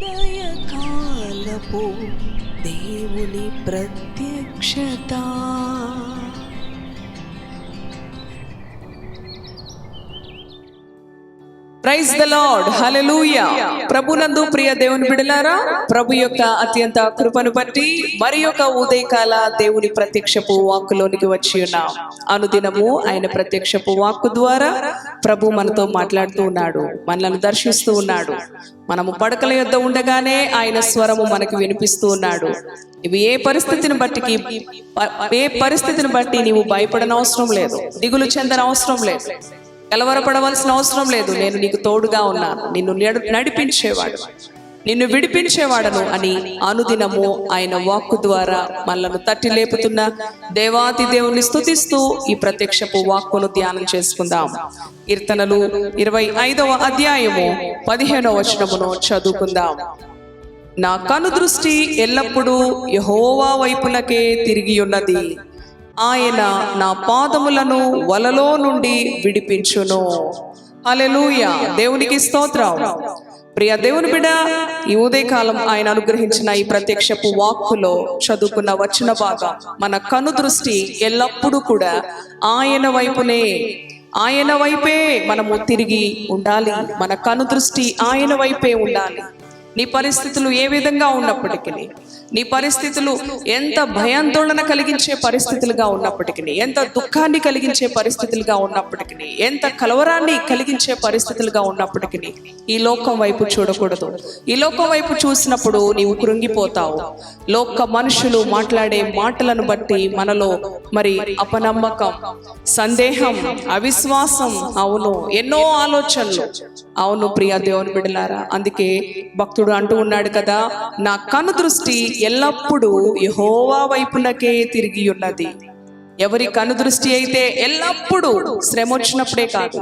ఉదయకాలపు దేవుని ప్రత్యక్షత. ప్రైజ్ ద లార్డ్ హల్లెలూయా ప్రభునందు ప్రియ దేవుని బిడలారా ప్రభు యొక్క అత్యంత కృపను బట్టి మరి యొక్క ఉదయకాల దేవుని ప్రత్యక్షపు వాక్కులోనికి వచ్చి ఉన్నాం. అనుదినము ఆయన ప్రత్యక్షపు వాక్కు ద్వారా ప్రభు మనతో మాట్లాడుతూ ఉన్నాడు మనలను దర్శిస్తూ ఉన్నాడు. మనము పడకల యొద్ద ఉండగానే ఆయన స్వరము మనకు వినిపిస్తూ ఉన్నాడు. ఇవి ఏ పరిస్థితిని బట్టికి ఏ పరిస్థితిని బట్టి నీవు భయపడనవసరం లేదు దిగులు చెందనవసరం లేదు. కలవరపడవలసిన అవసరం లేదు. నేను నీకు తోడుగా ఉన్నాను నిన్ను నడు- నడిపించేవాడు. నిన్ను విడిపించేవాడను అని అనుదినము ఆయన వాక్కు ద్వారా మనలను తట్టి లేపుతున్న దేవాతి దేవుని స్థుతిస్తూ ఈ ప్రత్యక్షపు వాక్కును ధ్యానం చేసుకుందాం. కీర్తనలు ఇరవై ఐదవ అధ్యాయము పదిహేనవ వచనమును చదువుకుందాం. నా కను దృష్టి ఎల్లప్పుడూ యహోవా వైపునకే తిరిగి ఉన్నది. ఆయన నా పాదములను వలలో నుండి విడిపించును. అలెలుయ దేవునికి స్తోత్రం. ప్రియ దేవుని బిడ ఈ ఉదయకాలం ఆయన అనుగ్రహించిన ఈ ప్రత్యక్షపు వాక్కులో చదువుకున్న వచ్చిన బాగా మన కను దృష్టి ఎల్లప్పుడూ కూడా ఆయన వైపునే. ఆయన వైపే మనము తిరిగి ఉండాలి. మన కను దృష్టి ఆయన వైపే ఉండాలి. నీ పరిస్థితులు ఏ విధంగా ఉన్నప్పటికీ నీ పరిస్థితులు ఎంత భయాందోళన కలిగించే పరిస్థితులుగా ఉన్నప్పటికీ ఎంత దుఃఖాన్ని కలిగించే పరిస్థితులుగా ఉన్నప్పటికీ ఎంత కలవరాన్ని కలిగించే పరిస్థితులుగా ఉన్నప్పటికీ ఈ లోకం వైపు చూడకూడదు. ఈ లోకం వైపు చూసినప్పుడు నీవు కృంగిపోతావు. లోక మనుషులు మాట్లాడే మాటలను బట్టి మనలో మరి అపనమ్మకం సందేహం అవిశ్వాసం అవును. ఎన్నో ఆలోచనలు. అవును ప్రియ దేవుని బిడలారా అందుకే భక్తుడు అంటూ ఉన్నాడు కదా నా కను దృష్టి ఎల్లప్పుడూ యహోవా వైపునకే తిరిగి ఉన్నది. ఎవరి కనుదృష్టి అయితే ఎల్లప్పుడూ శ్రమ వచ్చినప్పుడే కాదు.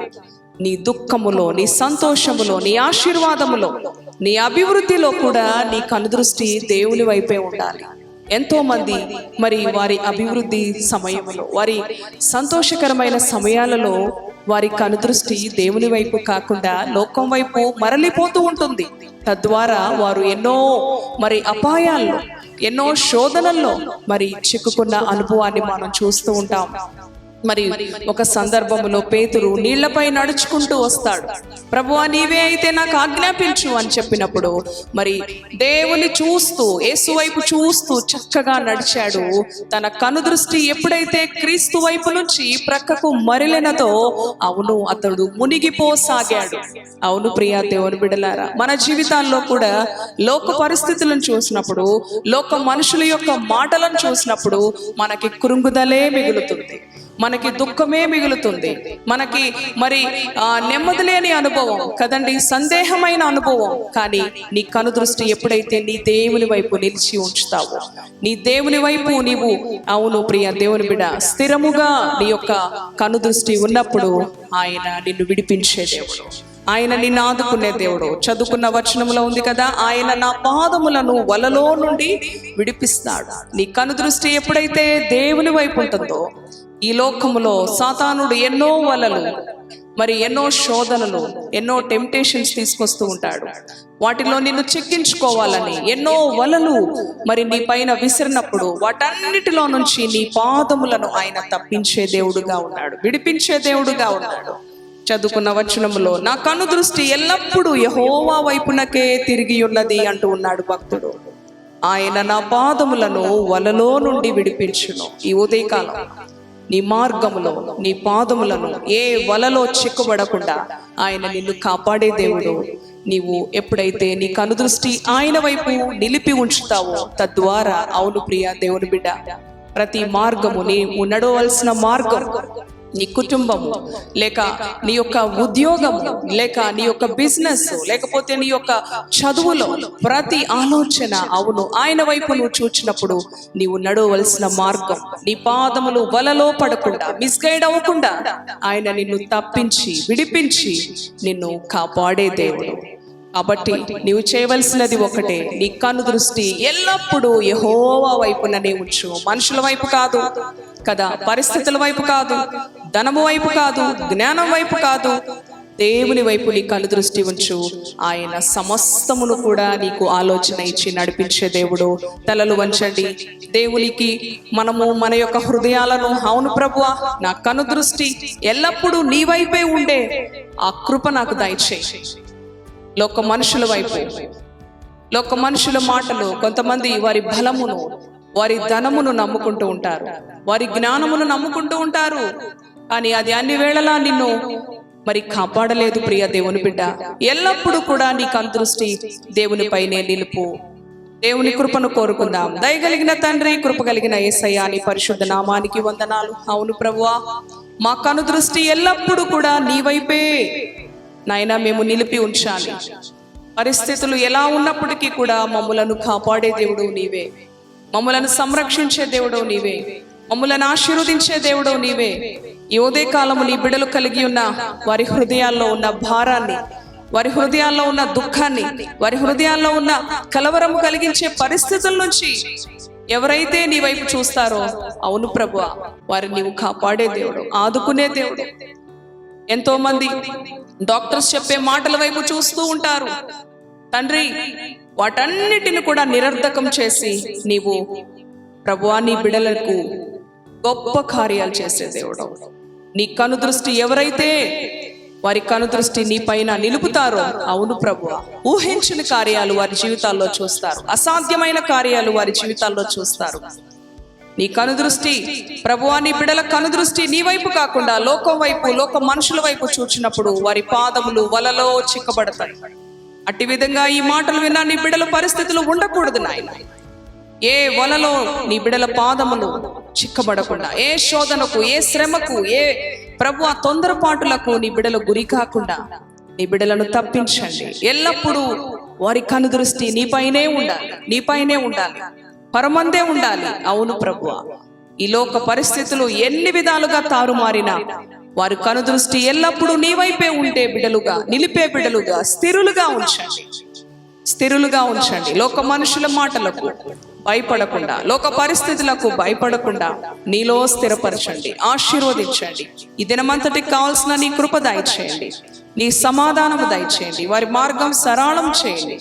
నీ దుఃఖములో నీ సంతోషములో నీ ఆశీర్వాదములో నీ అభివృద్ధిలో కూడా నీ కనుదృష్టి దేవుని వైపే ఉండాలి. ఎంతో మంది మరి వారి అభివృద్ధి సమయంలో వారి సంతోషకరమైన సమయాలలో వారి కనుదృష్టి దేవుని వైపు కాకుండా లోకం వైపు మరలిపోతూ ఉంటుంది. తద్వారా వారు ఎన్నో మరి అపాయాల్లో ఎన్నో శోధనల్లో మరి చిక్కుకున్న అనుభవాన్ని మనం చూస్తూ ఉంటాం. మరి ఒక సందర్భంలో పేతురు నీళ్ళపై నడుచుకుంటూ వస్తాడు. ప్రభువా నీవే అయితే నాకు ఆజ్ఞాపించు అని చెప్పినప్పుడు మరి దేవుని చూస్తూ యేసు వైపు చూస్తూ చక్కగా నడిచాడు. తన కనుదృష్టి ఎప్పుడైతే క్రీస్తు వైపు నుంచి ప్రక్కకు మరిలినతో అవును అతడు మునిగిపోసాగాడు. అవును ప్రియా దేవుని బిడలారా మన జీవితాల్లో కూడా లోక పరిస్థితులను చూసినప్పుడు లోక మనుషుల యొక్క మాటలను చూసినప్పుడు మనకి కృంగుదలే మిగులుతుంది. మనకి దుఃఖమే మిగులుతుంది. మనకి మరి ఆ నెమ్మది లేని అనుభవం కదండి? సందేహమైన అనుభవం. కానీ నీ కనుదృష్టి ఎప్పుడైతే నీ దేవుని వైపు నిలిచి ఉంచుతావో నీ దేవుని వైపు నీవు అవును ప్రియ దేవుని బిడ స్థిరముగా నీ యొక్క కనుదృష్టి ఉన్నప్పుడు ఆయన నిన్ను విడిపించే దేవుడు. ఆయన నిన్ను ఆదుకునే దేవుడు. చదువుకున్న వచనంలో ఉంది కదా ఆయన నా పాదములను వలలో నుండి విడిపిస్తాడు. నీ కనుదృష్టి ఎప్పుడైతే దేవుని వైపు ఉంటుందో ఈ లోకములో సాతానుడు ఎన్నో వలలు మరి ఎన్నో శోధనలు ఎన్నో టెంప్టేషన్స్ తీసుకొస్తూ ఉంటాడు. వాటిలో నిన్ను చెక్కించుకోవాలని ఎన్నో వలలు మరి నీ పైన విసిరినప్పుడు వాటన్నిటిలో నుంచి నీ పాదములను ఆయన తప్పించే దేవుడుగా ఉన్నాడు విడిపించే దేవుడుగా ఉన్నాడు. చదువుకున్న వచనములో నా కను దృష్టి ఎల్లప్పుడూ యహోవా వైపునకే తిరిగి ఉన్నది అంటూ ఉన్నాడు భక్తుడు. ఆయన నా పాదములను వలలో నుండి విడిపించును. ఈ ఉదయకాలం నీ మార్గములో నీ పాదములను ఏ వలలో చిక్కుబడకుండా ఆయన నిన్ను కాపాడే దేవుడు. నీవు ఎప్పుడైతే నీ కనుదృష్టి ఆయన వైపు నిలిపి ఉంచుతావో తద్వారా అవును ప్రియ దేవుని బిడ్డ ప్రతి మార్గము నీవు నడవలసిన మార్గం. నీ కుటుంబము లేక నీ యొక్క ఉద్యోగము లేక నీ యొక్క బిజినెస్ లేకపోతే నీ యొక్క చదువులో ప్రతి ఆలోచన అవును. ఆయన వైపు నువ్వు చూచినప్పుడు నీవు నడవలసిన మార్గం నీ పాదములు వలలో పడకుండా మిస్గైడ్ అవ్వకుండా ఆయన నిన్ను తప్పించి విడిపించి నిన్ను కాపాడే దేవుడు. కాబట్టి నీవు చేయవలసినది ఒకటే నీ కను దృష్టి ఎల్లప్పుడూ యహోవా వైపుననే ఉంచు. మనుషుల వైపు కాదు కదా పరిస్థితుల వైపు కాదు. ధనము వైపు కాదు జ్ఞానం వైపు కాదు దేవుని వైపు నీ కళ్ళు దృష్టి ఉంచు. ఆయన సమస్తమును కూడా నీకు ఆలోచన ఇచ్చి నడిపించే దేవుడు. తలలు వంచండి. దేవునికి మనము మన యొక్క హృదయాలను అవును ప్రభువ నా కను దృష్టి ఎల్లప్పుడూ నీ వైపే ఉండే. ఆ కృప నాకు దయచేయి. లోక మనుషుల వైపు లోక మనుషుల మాటలు కొంతమంది వారి బలమును వారి ధనమును నమ్ముకుంటూ ఉంటారు. వారి జ్ఞానమును నమ్ముకుంటూ ఉంటారు. కానీ అది అన్ని వేళలా నిన్ను మరి కాపాడలేదు ప్రియ దేవుని బిడ్డ. ఎల్లప్పుడూ కూడా నీ కందృష్టి దేవునిపైనే నిలుపు. దేవుని కృపను కోరుకుందాం. దయగలిగిన తండ్రి కృప కలిగిన ఏసయ్య నీ పరిశుద్ధ నామానికి వందనాలు. అవును ప్రభువా మా కను దృష్టి ఎల్లప్పుడూ కూడా నీ వైపే. నాయనా మేము నిలిపి ఉంచాలి. పరిస్థితులు ఎలా ఉన్నప్పటికీ కూడా మమ్ములను కాపాడే దేవుడు నీవే. మమ్మలను సంరక్షించే దేవుడు నీవే. మమ్మలను ఆశీర్వదించే దేవుడు నీవే. ఈ కాలము నీ బిడలు కలిగి ఉన్న వారి హృదయాల్లో ఉన్న భారాన్ని వారి హృదయాల్లో ఉన్న దుఃఖాన్ని వారి హృదయాల్లో ఉన్న కలవరము కలిగించే పరిస్థితుల నుంచి ఎవరైతే నీ వైపు చూస్తారో అవును ప్రభు వారిని నీవు కాపాడే దేవుడు ఆదుకునే దేవుడు. ఎంతో మంది డాక్టర్స్ చెప్పే మాటల వైపు చూస్తూ ఉంటారు. తండ్రి వాటన్నిటిని కూడా నిరర్ధకం చేసి నీవు ప్రభువా నీ బిడలకు గొప్ప కార్యాలు చేసే దేవుడు. నీ కను దృష్టి ఎవరైతే వారి కను దృష్టి నీ పైన నిలుపుతారో అవును ప్రభు ఊహించిన కార్యాలు వారి జీవితాల్లో చూస్తారు. అసాధ్యమైన కార్యాలు వారి జీవితాల్లో చూస్తారు. నీ కనుదృష్టి ప్రభువా నీ బిడల కనుదృష్టి నీ వైపు కాకుండా లోకం వైపు లోక మనుషుల వైపు చూచినప్పుడు వారి పాదములు వలలో చిక్కబడతాయి. అట్టి విధంగా ఈ మాటలు విన్నా నీ బిడల పరిస్థితులు ఉండకూడదు నాయన. ఏ వలలో నీ బిడల పాదములు చిక్కబడకుండా ఏ శోధనకు ఏ శ్రమకు ఏ ప్రభు ఆ తొందరపాటులకు నీ బిడలు గురి కాకుండా నీ బిడలను తప్పించండి. ఎల్లప్పుడూ వారి కనుదృష్టి నీపైనే ఉండాలి నీపైనే ఉండాలి పరమందే ఉండాలి. అవును ప్రభు ఈ లోక పరిస్థితులు ఎన్ని విధాలుగా తారుమారినా వారి కనుదృష్టి ఎల్లప్పుడూ నీ వైపే ఉండే బిడలుగా నిలిపే బిడలుగా స్థిరులుగా ఉంచండి. స్థిరులుగా ఉంచండి. లోక మనుషుల మాటలకు భయపడకుండా లోక పరిస్థితులకు భయపడకుండా నీలో స్థిరపరచండి ఆశీర్వదించండి. ఈ దినమంతటికి కావాల్సిన నీ కృప దయచేయండి నీ సమాధానము దయచేయండి వారి మార్గం సరళం చేయండి.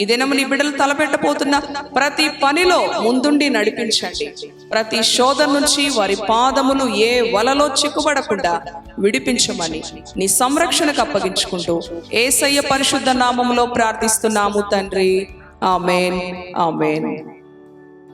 ఈ దినము నీ బిడ్డలు తలపెట్టబోతున్న ప్రతి పనిలో ముందుండి నడిపించండి. ప్రతి శోధన నుంచి వారి పాదములు ఏ వలలో చిక్కుబడకుండా విడిపించమని నీ సంరక్షణకు అప్పగించుకుంటూ ఏసయ్య పరిశుద్ధ నామములో ప్రార్థిస్తున్నాము తండ్రి. Amen. Amen.